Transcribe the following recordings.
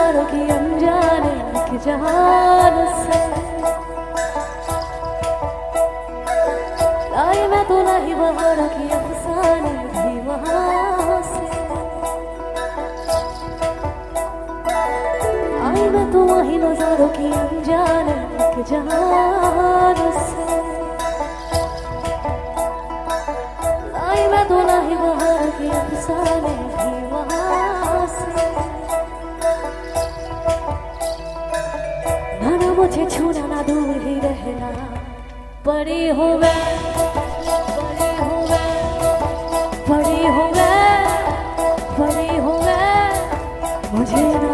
नजारों की अनजाने कि जहान से। लाई मैं तो नहीं बहारों अफसाने भी से। आई मैं तो वही नजारों की अनजाने से। आई मैं तो नहीं अफसाने मुझे छूना ना दूर ही रहना पड़ी हूँ मैं पड़ी हूँ मैं पड़ी हूँ मैं पड़ी हूँ मैं मुझे ना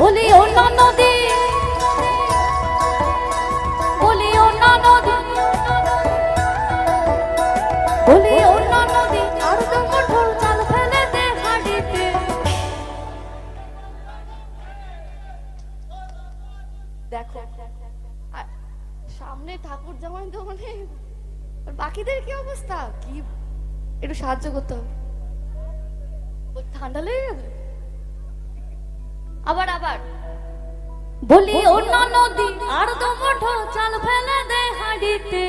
বলি নদী। বলি নদী। বলি নদী। সামনে ঠাকুর জামাই মানে বাকিদের কি অবস্থা? কি একটু সাহায্য করতে হবে। ঠান্ডা লেগে গেছে? আবার আবার। বলি অন্য নদী আর তো কঠোর চাল ফেলে দে হাঁড়িতে।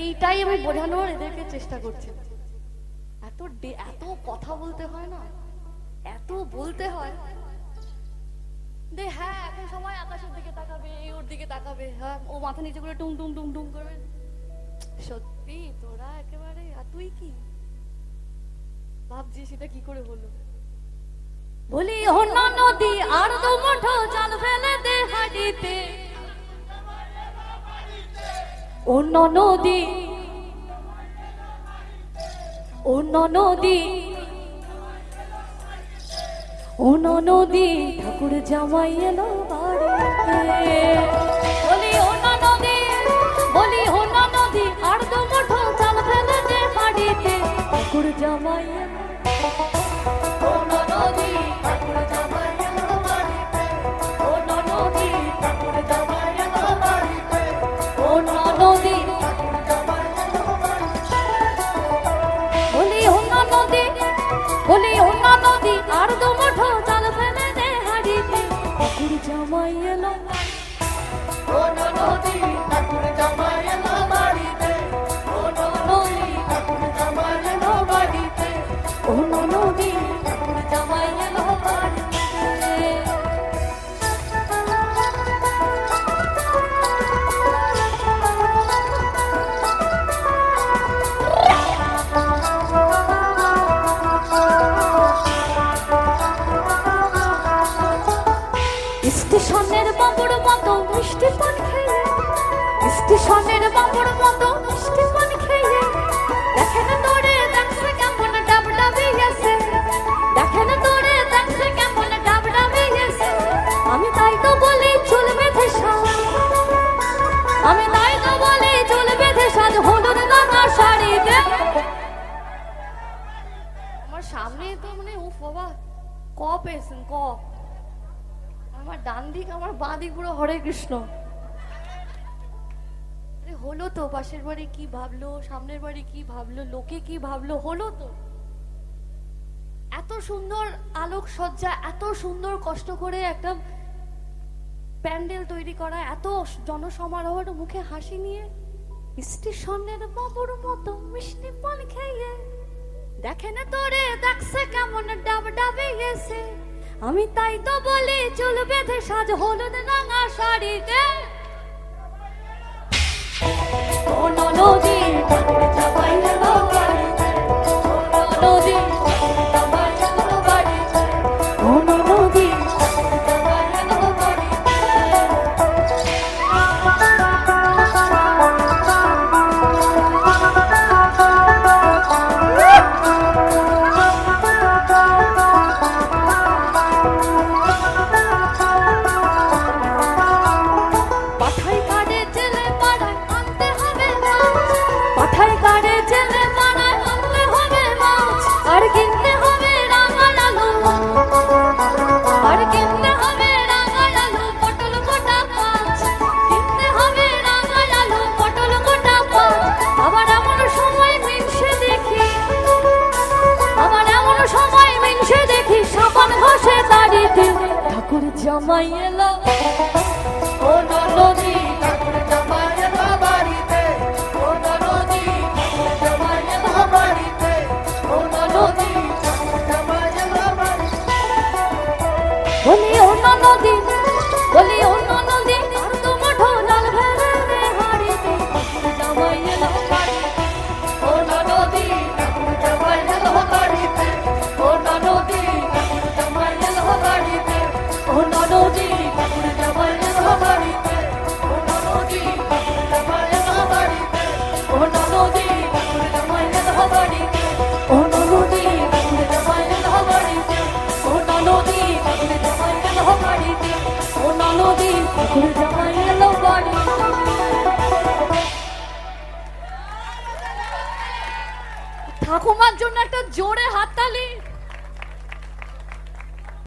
এইটাই আমি বোঝানোর এদেরকে চেষ্টা করছি। এত এত কথা বলতে হয় না? এত বলতে হয়। দে হ্যাঁ এখন সময় আকাশের দিকে তাকাবে এই ওর দিকে তাকাবে হ্যাঁ ও মাথা নিচে করে টুং টুং টুং টুং করবে সত্যি তোরা একেবারে আর তুই কি? ভাবছিস এটা কি করে হলো? বলি অন্য নদী আর তো কঠোর চাল ফেলে দে হাঁড়িতে অন্য নদী অন্য নদী অন্য নদী, ঠাকুর জামাই এলো বাড়িতে। বলি অন্য নদী, বলি অন্য নদী আর তো মুঠো চাল ফেলে দে বাড়িতে ঠাকুর জামাই বলি অন্য নদী আর দু স্টেশনের বাবুর মতো মিষ্টি পান খেয়ে। স্টেশনের বাবুর মতো মিষ্টি পান খেয়ে। দেখে না তোরে দেখছে কেমন ডাব ডাবে গেছে দেখে তোরে দেখছে কেমন ডাব ডাবে আমি তাই তো বলি চুল বেঁধে আমি তাই তো বলি চুল বেঁধে সাজ হলুদ রঙা শাড়ি দে আমার সামনে তো মানে ও বাবা, ক পেয়েছেন, ক? আমার ডান দিক, আমার বাঁ দিক পুরো হরে কৃষ্ণ। আরে হলো তো, পাশের বাড়ি কি ভাবলো, সামনের বাড়ি কি ভাবলো, লোকে কি ভাবলো, হলো তো। এত সুন্দর আলোক সজ্জা এত সুন্দর কষ্ট করে একটা প্যান্ডেল তৈরি করা, এত জনসমারোহের মুখে হাসি নিয়ে স্টেশনের বাবুর মতো মিষ্টি পান খেয়ে। দেখে না তোরে, দেখছে কেমন ডাব ডাবে গেছে আমি তাই তো বলি চুল বেঁধে সাজ হলুদ রাঙা শাড়িতে। করে জামাই এলো। ও নদী নদীর পুকুর জমা এলো বনে ঠাকুমার জন্য একটা জোরে হাততালি।